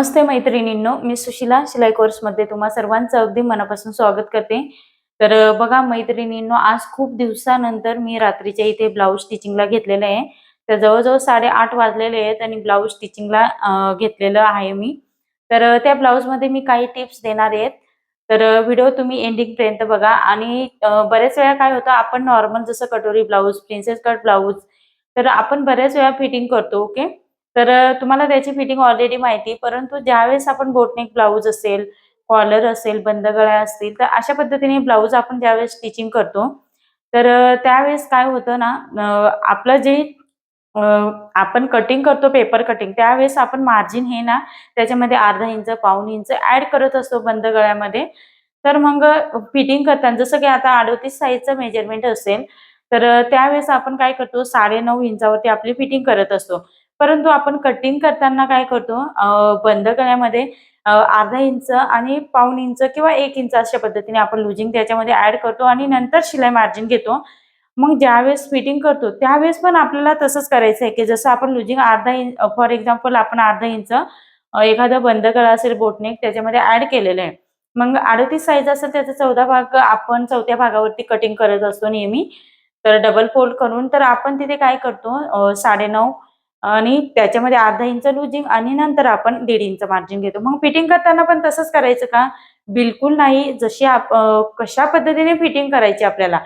नमस्ते मैत्रिणींनो मी सुशिला शिलाई कोर्समध्ये तुम्हा सर्वांचं अगदी मनापासून स्वागत करते. तर बघा मैत्रिणींनो आज खूप दिवसानंतर मी रात्रीच्या इथे ब्लाऊज स्टिचिंगला घेतलेलं आहे. तर जवळजवळ साडेआठ वाजलेले आहेत आणि ब्लाऊज स्टिचिंगला घेतलेलं आहे मी. तर त्या ब्लाऊजमध्ये मी काही टिप्स देणार आहेत. तर व्हिडिओ तुम्ही एंडिंगपर्यंत बघा आणि बऱ्याच वेळा काय होतं आपण नॉर्मल जसं कटोरी ब्लाऊज प्रिन्सेस कट ब्लाऊज तर आपण बऱ्याच वेळा फिटिंग करतो ओके तर तुम्हाला त्याची फिटिंग ऑलरेडी माहिती परंतु ज्यावेळेस आपण बोटनेक ब्लाऊज असेल कॉलर असेल बंद गळ्या असतील तर अशा पद्धतीने ब्लाऊज आपण ज्यावेळेस स्टिचिंग करतो तर त्यावेळेस काय होतं ना आपलं जे आपण कटिंग करतो पेपर कटिंग त्यावेळेस आपण मार्जिन हे ना त्याच्यामध्ये अर्धा इंच पाऊन इंच ऍड करत असतो बंद गळ्यामध्ये तर मग फिटिंग करताना जसं की आता अडोतीस साईजचं मेजरमेंट असेल तर त्यावेळेस आपण काय करतो साडे नऊ इंचावरती आपली फिटिंग करत असतो. परंतु आपण कटिंग करताना काय करतो बंद गळ्यामध्ये अर्धा इंच आणि पाऊण इंच किंवा एक इंच अशा पद्धतीने आपण लुजिंग त्याच्यामध्ये ऍड करतो आणि नंतर शिलाई मार्जिन घेतो. मग ज्यावेळेस फिटिंग करतो त्यावेळेस पण आपल्याला तसंच करायचं आहे की जसं आपण लुजिंग अर्धा इंच फॉर एक्झाम्पल आपण अर्धा इंच एखादं बंद गळा असेल बोटनेक त्याच्यामध्ये ऍड केलेलं आहे. मग अडतीस साईज असेल त्याचा चौदा भाग आपण चौथ्या भागावरती कटिंग करत असतो नेहमी. तर डबल फोल्ड करून तर आपण तिथे काय करतो साडे साडेनऊ आणि त्याच्यामध्ये अर्धा इंच लुजिंग आणि नंतर आपण दीड इंच मार्जिन घेतो. मग फिटिंग करताना पण तसंच करायचं का? बिलकुल नाही. जशी आप कशा पद्धतीने फिटिंग करायची आपल्याला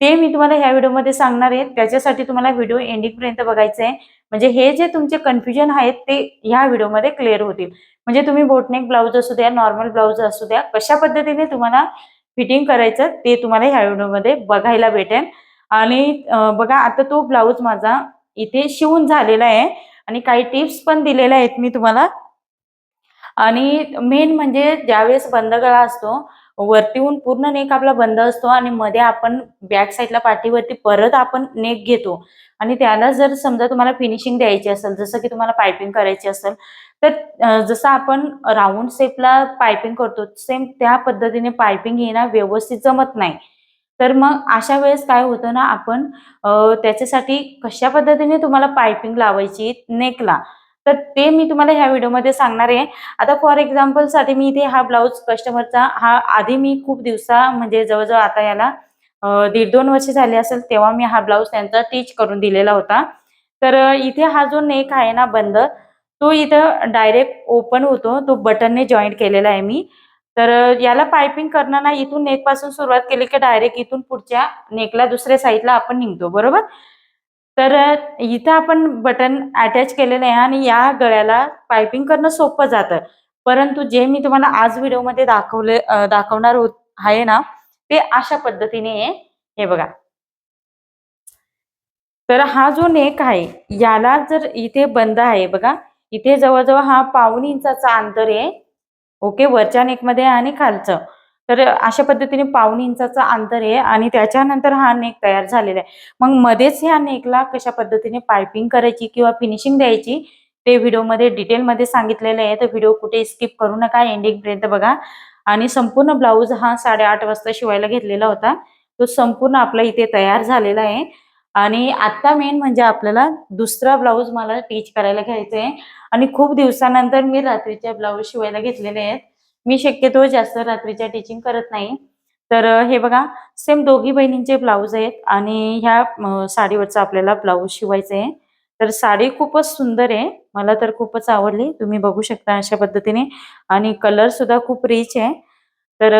ते मी तुम्हाला ह्या व्हिडिओमध्ये सांगणार आहे. त्याच्यासाठी तुम्हाला व्हिडिओ एंडिंगपर्यंत बघायचं आहे. म्हणजे हे जे तुमचे कन्फ्युजन आहेत ते ह्या व्हिडिओमध्ये क्लिअर होतील. म्हणजे तुम्ही बोटनेक ब्लाऊज असू द्या नॉर्मल ब्लाऊज असू द्या कशा पद्धतीने तुम्हाला फिटिंग करायचं ते तुम्हाला ह्या व्हिडिओमध्ये बघायला भेटेल. आणि बघा आता तो ब्लाऊज माझा इथे शिवून झालेला आहे. आणि काही टिप्स पण दिलेल्या आहेत मी तुम्हाला. आणि मेन म्हणजे ज्यावेळेस बंद गळा असतो वरतीहून पूर्ण नेक आपला बंद असतो आणि मध्ये आपण बॅक साईडला पाठीवरती परत आपण नेक घेतो. आणि त्याला जर समजा तुम्हाला फिनिशिंग द्यायची असेल जसं की तुम्हाला पायपिंग करायची असेल तर जसं आपण राऊंड शेपला पायपिंग करतो सेम त्या पद्धतीने पायपिंग येणं व्यवस्थित जमत नाही. तर मग अशा वेळेस काय होतं ना आपण त्याच्यासाठी कशा पद्धतीने तुम्हाला पायपिंग लावायची नेकला? तर ते मी तुम्हाला ह्या व्हिडिओमध्ये सांगणार आहे. आता फॉर एक्झाम्पलसाठी मी इथे हा ब्लाऊज कस्टमरचा हा आधी मी खूप दिवसा म्हणजे जवळजवळ आता याला दीड दोन वर्ष झाले असेल तेव्हा मी हा ब्लाऊज त्यांचा टीच करून दिलेला होता. तर इथे हा जो नेक आहे ना बंद तो इथं डायरेक्ट ओपन होतो तो बटनने जॉईंट केलेला आहे मी. तर याला पायपिंग करताना इथून नेकपासून सुरुवात केली की डायरेक्ट इथून पुढच्या नेकला दुसऱ्या साईडला आपण निघतो बरोबर? तर इथं आपण बटन अटॅच केलेलं आहे आणि या गळ्याला पायपिंग करणं सोपं जातं. परंतु जे मी तुम्हाला आज व्हिडिओमध्ये दाखवले दाखवणार होत आहे ना ते अशा पद्धतीने आहे. हे बघा. तर हा जो नेक आहे याला जर इथे बंद आहे बघा. इथे जवळजवळ हा पाऊण इंचाचा अंतर आहे. ओके वरच्या नेकमध्ये आणि खालचं. तर अशा पद्धतीने पाऊण इंचाचं अंतर आहे आणि त्याच्यानंतर हा नेक तयार झालेला आहे. मग मध्येच ह्या नेकला कशा पद्धतीने पायपिंग करायची किंवा फिनिशिंग द्यायची ते व्हिडिओमध्ये डिटेलमध्ये सांगितलेलं आहे. तर व्हिडिओ कुठे स्किप करू नका एंडिंगपर्यंत बघा. आणि संपूर्ण ब्लाऊज हा साडेआठ वाजता शिवायला घेतलेला होता. तो संपूर्ण आपला इथे तयार झालेला आहे. आणि आत्ता मेन म्हणजे आपल्याला दुसरा ब्लाऊज मला टीच करायला घ्यायचा आहे आणि खूप दिवसानंतर मी रात्रीच्या ब्लाऊज शिवायला घेतलेले आहेत. मी शक्यतो जास्त रात्रीच्या टीचिंग करत नाही. तर हे बघा सेम दोघी बहिणींचे ब्लाऊज आहेत आणि ह्या साडीवरचा आपल्याला ब्लाऊज शिवायचं आहे तर साडी खूपच सुंदर आहे. मला तर खूपच आवडली. तुम्ही बघू शकता अशा पद्धतीने. आणि कलर सुद्धा खूप रिच आहे. तर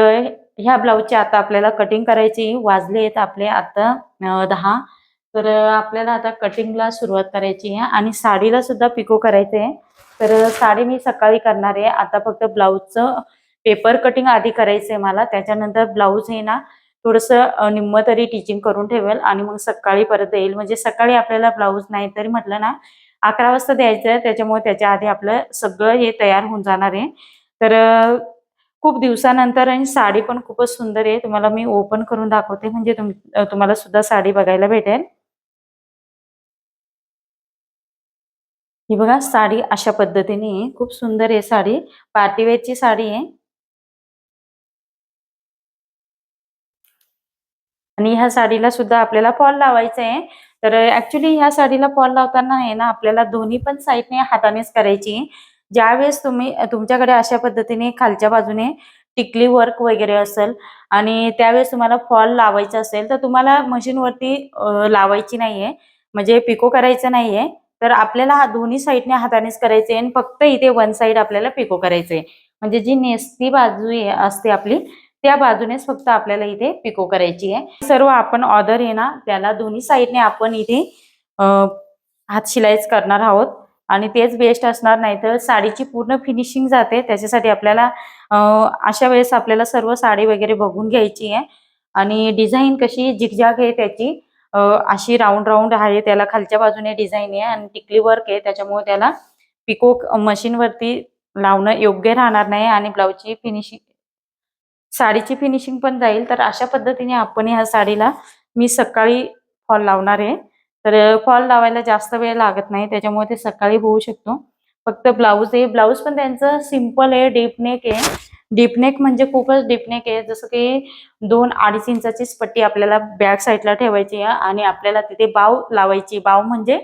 ह्या ब्लाऊजची आता आपल्याला कटिंग करायची वाजले आहेत आपले आता दहा. तर आपल्याला आता कटिंगला सुरुवात करायची आहे आणि साडीला सुद्धा पिको करायचं आहे. तर साडी मी सकाळी करणार आहे. आता फक्त ब्लाऊजचं पेपर कटिंग आधी करायचं आहे मला. त्याच्यानंतर ब्लाऊज हे ना थोडंसं निम्म तरी टिचिंग करून ठेवेल आणि मग सकाळी परत येईल. म्हणजे सकाळी आपल्याला ब्लाऊज नाही तरी म्हटलं ना अकरा वाजता द्यायचं आहे त्याच्यामुळे त्याच्या आधी आपलं सगळं हे तयार होऊन जाणार आहे. तर खूप दिवसानंतर आणि साडी पण खूपच सुंदर आहे. तुम्हाला मी ओपन करून दाखवते. म्हणजे तुम तुम्हाला सुद्धा साडी बघायला भेटेल. ही बघा साडी अशा पद्धतीने खूप सुंदर आहे साडी. पार्टीवेअरची साडी आहे. आणि ह्या साडीला सुद्धा आपल्याला फॉल लावायचा आहे. तर ऍक्च्युली ह्या साडीला फॉल लावताना आहे ना आपल्याला दोन्ही पण साईडने हातानेच करायची ज्यावेळेस तुम्ही तुमच्याकडे अशा पद्धतीने खालच्या बाजूने टिकली वर्क वगैरे असेल आणि त्यावेळेस तुम्हाला फॉल लावायचा असेल तर तुम्हाला मशीनवरती लावायची नाहीये. म्हणजे पिको करायचं नाहीये. तर आपल्याला हा दोन्ही साईडने हातानेच करायचे आणि फक्त इथे वन साईड आपल्याला पिको करायचे म्हणजे जी नेसती बाजू असते आपली त्या बाजूनेच फक्त आपल्याला इथे पिको करायची आहे सर्व आपण ऑर्डर आहे ना त्याला दोन्ही साईडने आपण इथे हात शिलाईच करणार आहोत. आणि तेच बेस्ट असणार नाही तर साडीची पूर्ण फिनिशिंग जाते. त्याच्यासाठी आपल्याला अशा वेळेस आपल्याला सर्व साडी वगैरे बघून घ्यायची आहे आणि डिझाईन कशी झिकझॅक आहे त्याची अशी राऊंड राऊंड आहे. त्याला खालच्या बाजूने डिझाईन आहे आणि टिकली वर्क आहे. त्याच्यामुळे त्याला पिकोक मशीनवरती लावणं योग्य राहणार नाही आणि ब्लाऊजची फिनिशिंग साडीची फिनिशिंग पण जाईल. तर अशा पद्धतीने आपण ह्या साडीला मी सकाळी फॉल लावणार आहे. तर फॉल लावायला जास्त वेळ लागत नाही. त्याच्यामुळे ते सकाळी होऊ शकतो. फक्त ब्लाऊज आहे. ब्लाऊज पण त्यांचं सिंपल आहे डीप नेक आहे. डीपनेक म्हणजे खूपच डीपनेक आहे. जसं की दोन अडीच इंचाचीच पट्टी आपल्याला बॅक साईडला ठेवायची आहे आणि आपल्याला तिथे बाव लावायची बाव म्हणजे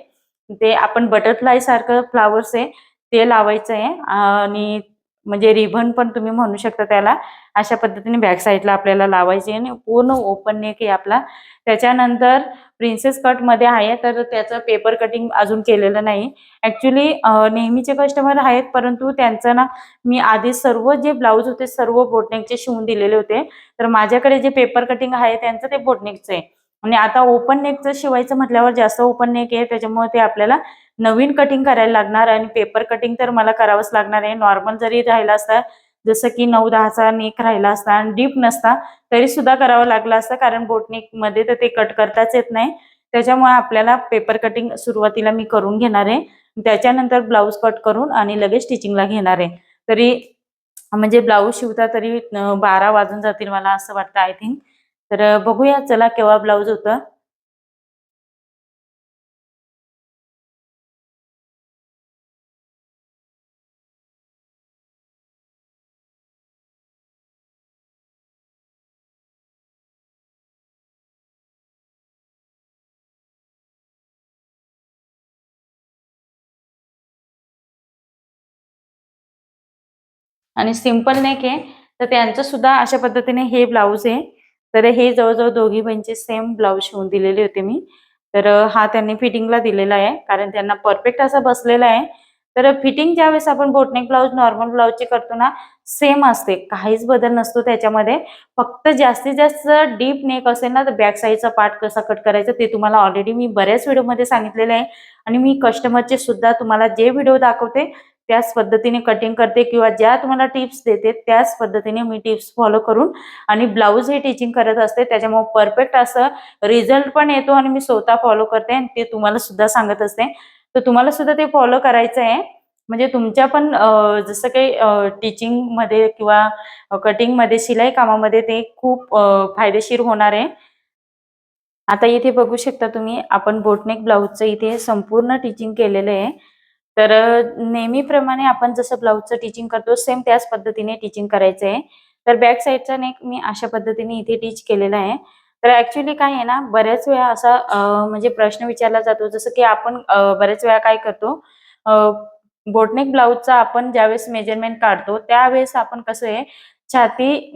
ते आपण बटरफ्लाय सारखं फ्लावर्स आहे ते लावायचं आहे. आणि म्हणजे रिबन पण तुम्ही म्हणू शकता त्याला. अशा पद्धतीने बॅक साईडला आपल्याला लावायची आणि पूर्ण ओपन नेक आहे आपला. त्याच्यानंतर प्रिन्सेस कटमध्ये आहे तर त्याचं पेपर कटिंग अजून केलेलं नाही. ऍक्च्युली नेहमीचे कस्टमर आहेत परंतु त्यांचं ना मी आधी सर्व जे ब्लाऊज होते सर्व बोटनेकचे शिवून दिलेले होते. तर माझ्याकडे जे पेपर कटिंग आहे त्यांचं ते बोटनेकचं आहे. आणि आता ओपन नेकचं शिवायचं म्हटल्यावर जास्त ओपन नेक आहे त्याच्यामुळे ते आपल्याला नवीन कटिंग करायला लागणार आणि पेपर कटिंग तर मला करावंच लागणार आहे. नॉर्मल जरी राहिला असता जसं की नऊ दहाचा नेक राहिला असता आणि डीप नसता तरी सुद्धा करावं लागलं असतं कारण बोटनेकमध्ये तर ते कट करताच येत नाही. त्याच्यामुळे आपल्याला पेपर कटिंग सुरुवातीला मी करून घेणार आहे. त्याच्यानंतर ब्लाऊज कट करून आणि लगेच स्टिचिंगला घेणार आहे. तरी म्हणजे ब्लाऊज शिवता तरी बारा वाजून जातील मला असं वाटतं आय थिंक तर बघूया चला केव्हा ब्लाऊज होतं. आणि सिंपल नेक आहे. तर त्यांचं सुद्धा अशा पद्धतीने हे ब्लाऊज आहे. तर हे जवळजवळ दोघी बहिणीचे सेम ब्लाऊज शिवून दिलेले होते मी. तर हा त्यांनी फिटिंगला दिलेला आहे. कारण त्यांना परफेक्ट असा बसलेला आहे. तर फिटिंग ज्यावेळेस आपण बोटनेक ब्लाऊज नॉर्मल ब्लाऊजची करतो ना सेम असते. काहीच बदल नसतो त्याच्यामध्ये. फक्त जास्तीत जास्त डीप नेक असेल ना तर बॅक साईडचा पार्ट कसा कट करायचा ते तुम्हाला ऑलरेडी मी बऱ्याच व्हिडिओमध्ये सांगितलेलं आहे. आणि मी कस्टमरचे सुद्धा तुम्हाला जे व्हिडिओ दाखवते त्याच पद्धतीने कटिंग करते किंवा ज्या तुम्हाला टिप्स देते त्याच पद्धतीने मी टिप्स फॉलो करून आणि ब्लाऊज हे टीचिंग करत असते. त्याच्यामुळे परफेक्ट असं रिझल्ट पण येतो आणि मी स्वतः फॉलो करते आणि ते तुम्हाला सुद्धा सांगत असते. तर तुम्हाला सुद्धा ते फॉलो करायचं आहे. म्हणजे तुमच्या पण जसं काही टीचिंगमध्ये किंवा कटिंगमध्ये शिलाई कामामध्ये ते खूप फायदेशीर होणार आहे. आता इथे बघू शकता तुम्ही आपण बोटनेक ब्लाऊजचं इथे संपूर्ण टीचिंग केलेलं आहे. तर नेहमीप्रमाणे आपण जसं ब्लाऊजचं टीचिंग करतो सेम त्याच पद्धतीने टीचिंग करायचं आहे. तर बॅक साईडचा नेक मी अशा पद्धतीने इथे टीच केलेला आहे. तर ऍक्च्युली काय आहे ना बऱ्याच वेळा असा म्हणजे प्रश्न विचारला जातो जसं की आपण बऱ्याच वेळा काय करतो बोटनेक ब्लाऊजचा आपण ज्यावेळेस मेजरमेंट काढतो त्यावेळेस आपण कसं आहे छाती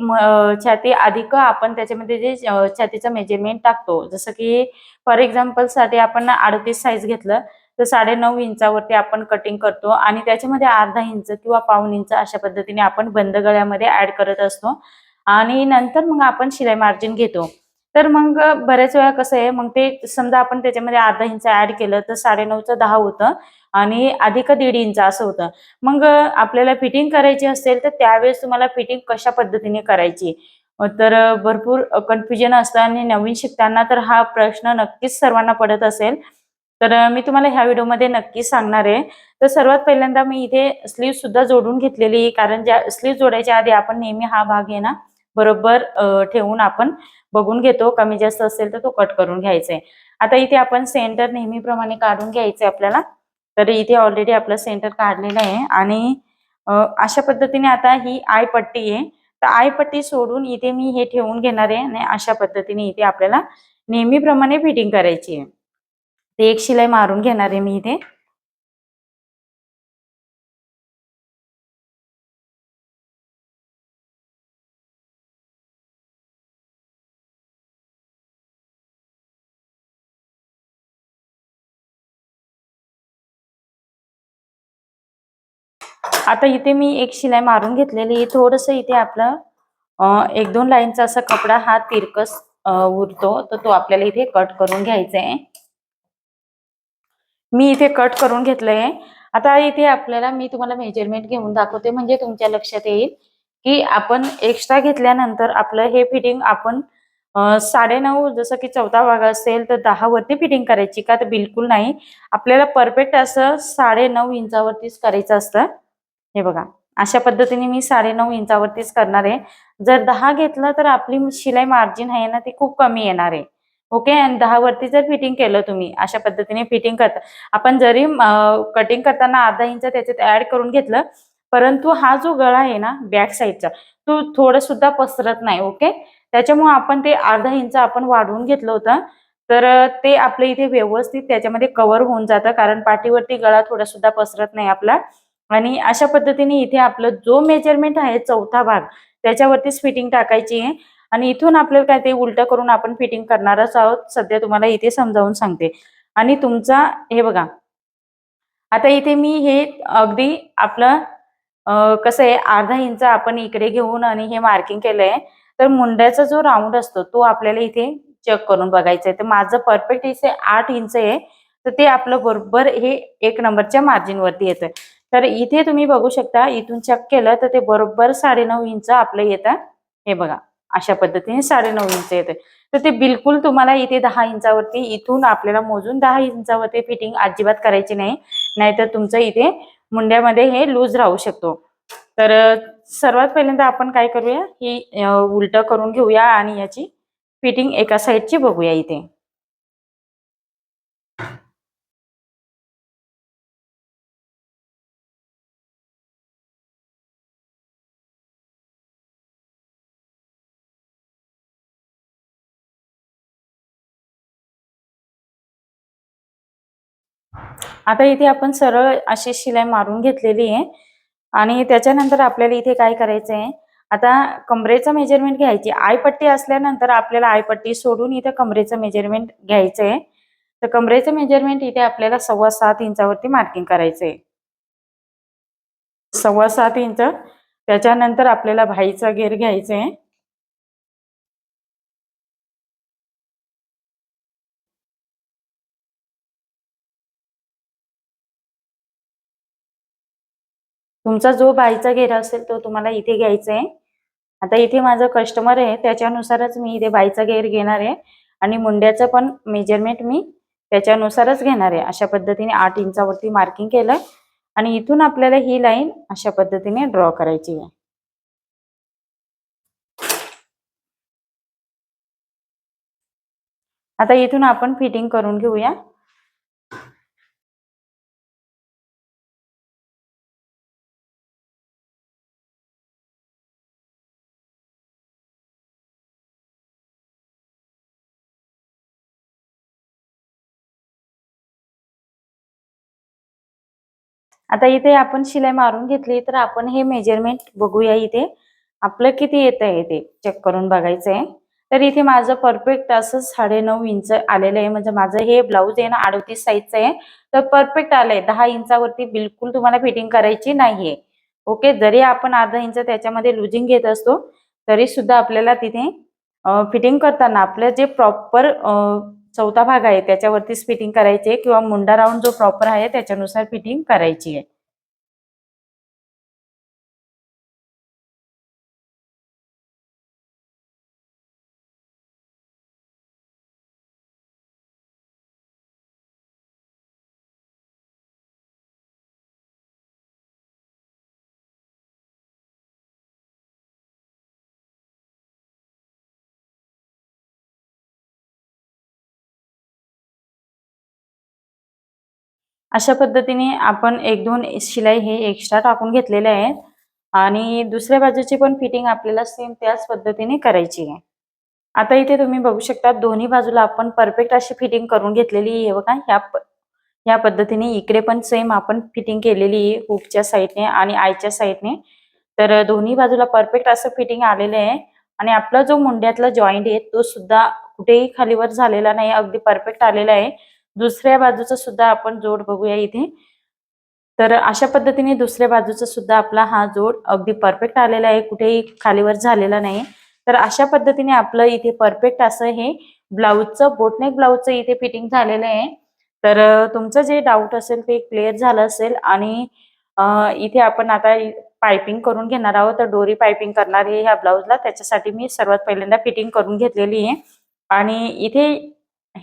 छाती अधिक आपण त्याच्यामध्ये जे छातीचं मेजरमेंट टाकतो. जसं की फॉर एक्झाम्पलसाठी आपण अडतीस साईज घेतलं तर साडे नऊ इंचावरती आपण कटिंग करतो आणि त्याच्यामध्ये अर्धा इंच किंवा पाऊन इंच अशा पद्धतीने आपण बंद गळ्यामध्ये ऍड करत असतो. आणि नंतर मग आपण शिलाई मार्जिन घेतो. तर मग बऱ्याच वेळा कसं आहे मग ते समजा आपण त्याच्यामध्ये अर्धा इंच ऍड केलं तर साडे नऊचं दहा होतं आणि अधिक दीड इंच असं होतं. मग आपल्याला फिटिंग करायची असेल तर त्यावेळेस तुम्हाला फिटिंग कशा पद्धतीने करायची? तर भरपूर कन्फ्युजन असतं आणि नवीन शिकताना तर हा प्रश्न नक्कीच सर्वांना पडत असेल. तर मी तुम्हाला ह्या व्हिडिओमध्ये नक्की सांगणार आहे. तर सर्वात पहिल्यांदा मी इथे स्लीव सुद्धा जोडून घेतलेली आहे. कारण ज्या स्लीव जोडायच्या आधी आपण नेहमी हा भाग आहे ना बरोबर ठेवून आपण बघून घेतो. कमी जास्त असेल तर तो कट करून घ्यायचा आहे. आता इथे आपण सेंटर नेहमीप्रमाणे काढून घ्यायचंय आपल्याला. तर इथे ऑलरेडी आपलं सेंटर काढलेलं आहे. आणि अशा पद्धतीने आता ही आय पट्टी आहे. तर आय पट्टी सोडून इथे मी हे ठेवून घेणार आहे. आणि अशा पद्धतीने इथे आपल्याला नेहमीप्रमाणे फिटिंग करायची आहे. तर एक शिलाई मारून घेणार आहे मी इथे. आता इथे मी एक शिलाई मारून घेतलेली थोडस इथे आपलं एक दोन लाईनचा असा कपडा हा तिरकस उरतो. तर तो आपल्याला इथे कट करून घ्यायचा आहे. मी इथे कट करून घेतलंय. आता इथे आपल्याला मी तुम्हाला मेजरमेंट घेऊन दाखवते. म्हणजे तुमच्या लक्षात येईल की आपण एक्स्ट्रा घेतल्यानंतर आपलं हे फिटिंग आपण साडे साडेनऊ जसं की चौथा भाग असेल तर दहा वरती फिटिंग करायची का? तर बिलकुल नाही. आपल्याला परफेक्ट असं साडेनऊ इंचावरतीच करायचं असतं. हे बघा. अशा पद्धतीने मी साडेनऊ इंचावरतीच करणार आहे. जर दहा घेतलं तर आपली शिलाई मार्जिन आहे ना ती खूप कमी येणार आहे. ओके आणि दहा वरती जर फिटिंग केलं तुम्ही अशा पद्धतीने फिटिंग करता. आपण जरी कटिंग करताना अर्धा इंच त्याच्यात ऍड करून घेतलं परंतु हा जो गळा आहे ना बॅक साईडचा तो थोडं सुद्धा पसरत नाही ओके त्याच्यामुळे आपण ते अर्धा इंच आपण वाढवून घेतलं होतं तर ते आपल्या इथे व्यवस्थित त्याच्यामध्ये कव्हर होऊन जातं कारण पाठीवरती गळा थोडा सुद्धा पसरत नाही आपला. आणि अशा पद्धतीने इथे आपलं जो मेजरमेंट आहे चौथा भाग त्याच्यावरतीच फिटिंग टाकायची आहे. आणि इथून आपल्याला काय ते उलट करून आपण फिटिंग करणारच आहोत. सध्या तुम्हाला इथे समजावून सांगते. आणि तुमचा हे बघा. आता इथे मी हे अगदी आपलं कसं आहे अर्धा इंच आपण इकडे घेऊन आणि हे मार्किंग केलंय. तर मुंड्याचा जो राऊंड असतो तो आपल्याला इथे चेक करून बघायचा आहे तर माझं परफेक्ट इथे आठ इंच आहे. तर ते आपलं बरोबर हे एक नंबरच्या मार्जिन वरती येतं तर इथे तुम्ही बघू शकता इथून चेक केलं तर ते बरोबर साडेनऊ इंच आपलं येतं. हे बघा. अशा पद्धतीने साडेनऊ इंच येते तर ते बिलकुल तुम्हाला इथे दहा इंचावरती इथून आपल्याला मोजून दहा इंचावरती फिटिंग अजिबात करायची नाही. नाहीतर तुमचं इथे मुंड्यामध्ये हे लूज राहू शकतो. तर सर्वात पहिल्यांदा आपण काय करूया? ही उलट करून घेऊया आणि याची फिटिंग एका साईडची बघूया इथे. आता इथे आपण सरळ अशी शिलाई मारून घेतलेली आहे. आणि त्याच्यानंतर आपल्याला इथे काय करायचं आहे? आता कमरेचं मेजरमेंट घ्यायची. आयपट्टी असल्यानंतर आपल्याला आयपट्टी सोडून इथे कमरेचं मेजरमेंट घ्यायचं आहे. तर कमरेचं मेजरमेंट इथे आपल्याला सव्वा सात इंचावरती मार्किंग करायचं आहे. सव्वा सात इंच. त्याच्यानंतर आपल्याला भाईचा घेर घ्यायचा आहे. तुमचा जो बाईचा घेरा असेल तो तुम्हाला इथे घ्यायचा आहे. आता इथे माझं कस्टमर आहे त्याच्यानुसारच मी इथे बाईचा घेर घेणार आहे. आणि मुंड्याचं पण मेजरमेंट मी त्याच्यानुसारच घेणार आहे. अशा पद्धतीने आठ इंचावरती मार्किंग केलं. आणि इथून आपल्याला ही लाईन अशा पद्धतीने ड्रॉ करायची आहे. आता इथून आपण फिटिंग करून घेऊया. आता इथे आपण शिलाई मारून घेतली तर आपण हे मेजरमेंट बघूया इथे. आपलं किती येत आहे ते चेक करून बघायचं आहे तर इथे माझं परफेक्ट असं साडेनऊ इंच आलेलं आहे. म्हणजे माझं हे ब्लाऊज आहे ना अडतीस साईजचं आहे. तर परफेक्ट आलंय. दहा इंचावरती बिलकुल तुम्हाला फिटिंग करायची नाहीये. ओके जरी आपण अर्धा इंच त्याच्यामध्ये लुजिंग घेत असतो तरी सुद्धा आपल्याला तिथे फिटिंग करताना आपलं जे प्रॉपर चौथा भाग आहे त्याच्यावरतीच फिटिंग करायची आहे किंवा मुंडा राऊंड जो प्रॉपर आहे त्याच्यानुसार फिटिंग करायची आहे. अशा पद्धतीने आपण एक दोन शिलाई हे एक्स्ट्रा टाकून घेतलेले आहेत. आणि दुसऱ्या बाजूची पण फिटिंग आपल्याला सेम त्याच पद्धतीने करायची आहे. आता इथे तुम्ही बघू शकता दोन्ही बाजूला आपण परफेक्ट अशी फिटिंग करून घेतलेली आहे. बघा ह्या या पद्धतीने इकडे पण सेम आपण फिटिंग केलेली आहे हुकच्या साईडने आणि आयच्या साईडने तर दोन्ही बाजूला परफेक्ट असं फिटिंग आलेलं आहे. आणि आपला जो मुंड्यातला जॉईंट आहे तो सुद्धा कुठेही खालीवर झालेला नाही अगदी परफेक्ट आलेला आहे. दुसऱ्या बाजूचा सुद्धा आपण जोड बघूया इथे. तर अशा पद्धतीने दुसऱ्या बाजूचा सुद्धा आपला हा जोड अगदी परफेक्ट आलेला आहे. कुठेही खालीवर झालेला नाही तर अशा पद्धतीने आपलं इथे परफेक्ट असं हे ब्लाऊजचं बोटनेक ब्लाऊजचं इथे फिटिंग झालेलं आहे. तर तुमचं जे डाऊट असेल ते क्लिअर झालं असेल आणि इथे आपण आता पायपिंग करून घेणार आहोत. तर डोरी पायपिंग करणार आहे ह्या ब्लाऊजला. त्याच्यासाठी मी सर्वात पहिल्यांदा फिटिंग करून घेतलेली आहे. आणि इथे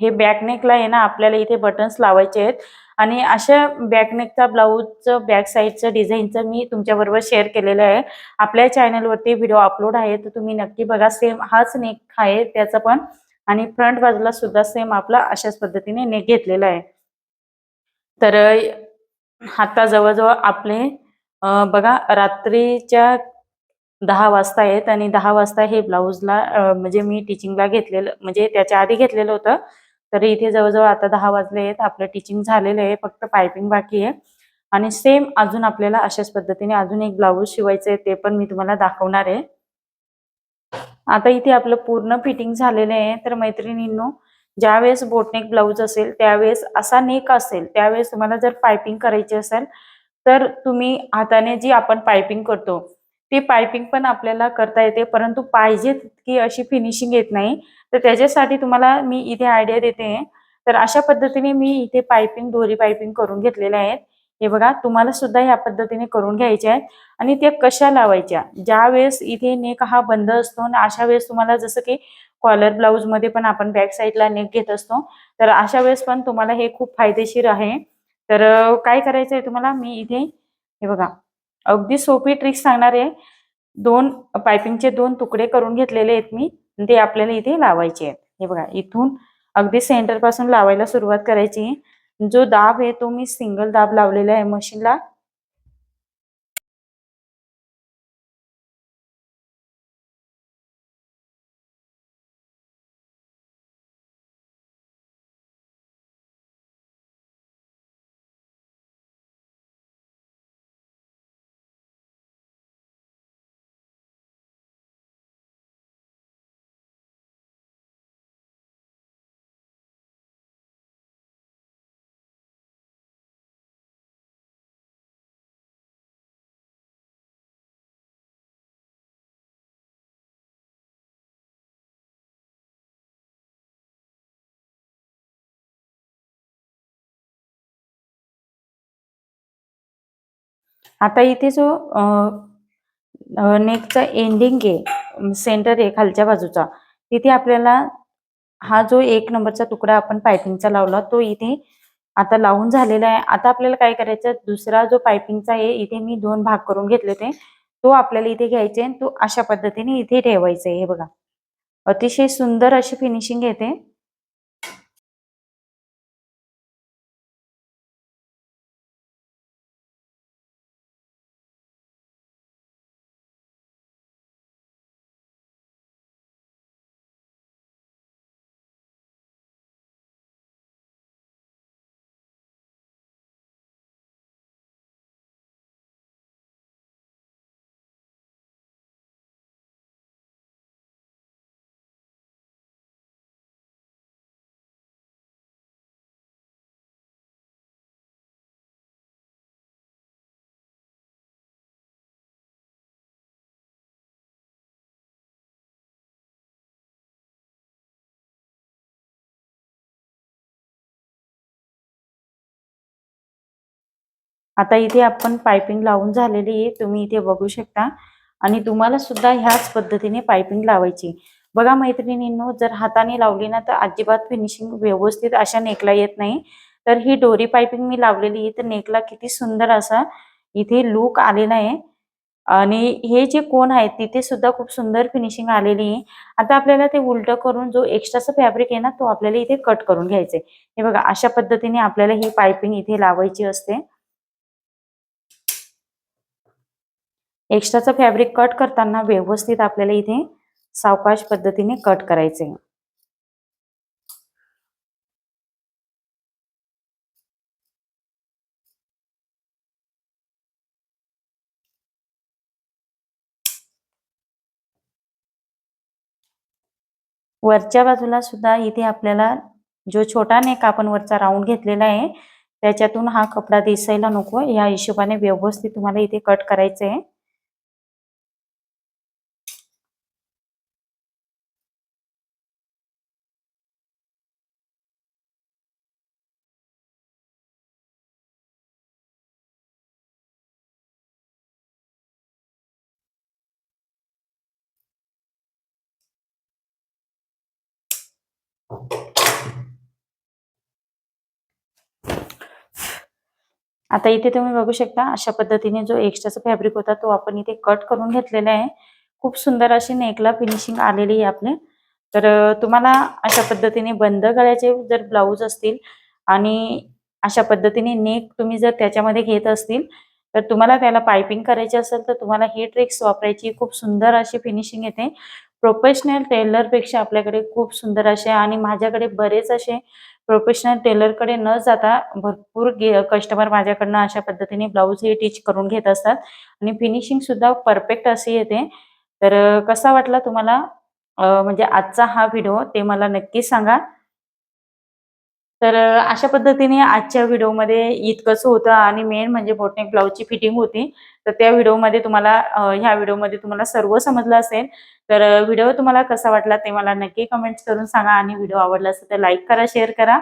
हे बॅकनेकला आहे ना आपल्याला इथे बटन्स लावायचे आहेत. आणि अशा बॅकनेकचा ब्लाऊजचं बॅक साईडचं डिझाईनचं मी तुमच्याबरोबर शेअर केलेलं आहे. आपल्या चॅनलवरती व्हिडिओ अपलोड आहे तर तुम्ही नक्की बघा. सेम हाच नेक आहे त्याचा पण. आणि फ्रंट बाजूला सुद्धा सेम आपला अशाच पद्धतीने नेक घेतलेला आहे. तर आता जवळजवळ आपले बघा रात्रीच्या दहा वाजता आहेत. आणि दहा वाजता हे ब्लाऊजला म्हणजे मी टीचिंगला घेतलेलं म्हणजे त्याच्या आधी घेतलेलं होतं. तर इथे जवळजवळ आता दहा वाजले आहेत. आपलं टीचिंग झालेलं आहे. फक्त पायपिंग बाकी आहे. आणि सेम अजून आपल्याला अशाच पद्धतीने अजून एक ब्लाऊज शिवायचं आहे ते पण मी तुम्हाला दाखवणार आहे. आता इथे आपलं पूर्ण फिटिंग झालेलं आहे. तर मैत्रिणींनो ज्यावेळेस बोटनेक ब्लाऊज असेल त्यावेळेस असा नेक असेल त्यावेळेस तुम्हाला जर पायपिंग करायची असेल तर तुम्ही हाताने जी आपण पायपिंग करतो ती पायपिंग पण आपल्याला करता येते परंतु पाहिजे तितकी अशी फिनिशिंग येत नाही. तर त्याच्यासाठी तुम्हाला मी इथे आयडिया देते. तर अशा पद्धतीने मी इथे पायपिंग दोरी पायपिंग करून घेतलेल्या आहेत. हे बघा तुम्हाला सुद्धा ह्या पद्धतीने करून घ्यायच्या आहेत. आणि त्या कशा लावायच्या? ज्या वेळेस इथे नेक हा बंद असतो आणि अशा वेळेस तुम्हाला जसं की कॉलर ब्लाऊजमध्ये पण आपण बॅक साईडला नेक घेत असतो तर अशा वेळेस पण तुम्हाला हे खूप फायदेशीर आहे. तर काय करायचं आहे तुम्हाला? मी इथे हे बघा अगदी सोपी ट्रिक सांगणार आहे दोन पायपिंगचे दोन तुकडे करून घेतलेले आहेत मी. ते आपल्याला इथे लावायचे आहेत. हे बघा इथून अगदी सेंटरपासून लावायला सुरुवात करायची जो दाब आहे तो मी सिंगल दाब लावलेला आहे मशीनला आता इथे जो नेकचा एंडिंग आहे सेंटर आहे खालच्या बाजूचा तिथे आपल्याला हा जो एक नंबरचा तुकडा आपण पायपिंगचा लावला तो इथे आता लावून झालेला आहे. आता आपल्याला काय करायचं दुसरा जो पायपिंगचा आहे इथे मी दोन भाग करून घेतले होते. तो आपल्याला इथे घ्यायचे आणि तो अशा पद्धतीने इथे ठेवायचा आहे. हे बघा. अतिशय सुंदर अशी फिनिशिंग येते. आता इथे आपण पायपिंग लावून झालेली आहे. तुम्ही इथे बघू शकता. आणि तुम्हाला सुद्धा ह्याच पद्धतीने पायपिंग लावायची. बघा मैत्रिणींनो जर हाताने लावली ना तर अजिबात फिनिशिंग व्यवस्थित अशा नेकला येत नाही. तर ही डोरी पायपिंग मी लावलेली आहे. तर नेकला किती सुंदर असा इथे लूक आलेला आहे. आणि हे जे कोण आहेत तिथे सुद्धा खूप सुंदर फिनिशिंग आलेली आहे. आता आपल्याला ते उलट करून जो एक्स्ट्राचा फॅब्रिक आहे ना तो आपल्याला इथे कट करून घ्यायचा आहे हे बघा अशा पद्धतीने आपल्याला ही पायपिंग इथे लावायची असते. एक्स्ट्राचं फॅब्रिक कट करताना व्यवस्थित आपल्याला इथे सावकाश पद्धतीने कट करायचे वरच्या बाजूला सुद्धा इथे आपल्याला जो छोटा नेक आपण वरचा राऊंड घेतलेला आहे त्याच्यातून हा कपडा दिसायला नको. या हिशोबाने व्यवस्थित तुम्हाला इथे कट करायचं आहे आता इथे तुम्ही बघू शकता अशा पद्धतीने जो एक्स्ट्राचा फॅब्रिक होता तो आपण इथे कट करून घेतलेला आहे. खूप सुंदर अशी नेकला फिनिशिंग आलेली आहे आपले. तर तुम्हाला अशा पद्धतीने बंद गळ्याचे जर ब्लाऊज असतील आणि अशा पद्धतीने नेक तुम्ही जर त्याच्यामध्ये घेत असतील तर तुम्हाला त्याला पायपिंग करायची असेल तर तुम्हाला ही ट्रिक्स वापरायची. खूप सुंदर अशी फिनिशिंग येते. प्रोफेशनल टेलरपेक्षा आपल्याकडे खूप सुंदर असे आणि माझ्याकडे बरेच असे प्रोफेशनल टेलरकडे न जाता भरपूर कस्टमर माझ्याकडनं अशा पद्धतीने ब्लाऊज हे टीच करून घेत असतात. आणि फिनिशिंग सुद्धा परफेक्ट अशी येते. तर कसा वाटला तुम्हाला? म्हणजे आजचा हा व्हिडिओ ते मला नक्की सांगा. तर अशा पद्धतीने आजच्या व्हिडिओमध्ये इतकंच होतं आणि मेन म्हणजे बोटनेक ब्लाऊजची फिटिंग होती. तर त्या व्हिडिओमध्ये तुम्हाला ह्या व्हिडिओमध्ये तुम्हाला सर्व समजलं असेल. तर व्हिडिओ तुम्हाला कसा वाटला ते मला नक्की कमेंट्स करून सांगा आणि व्हिडिओ आवडला असेल तर लाईक करा शेअर करा.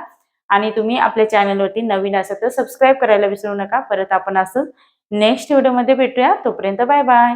आणि तुम्ही आपल्या चॅनलवरती नवीन असाल तर सबस्क्राईब करायला विसरू नका. परत आपण असं नेक्स्ट व्हिडिओमध्ये भेटूया. तोपर्यंत बाय बाय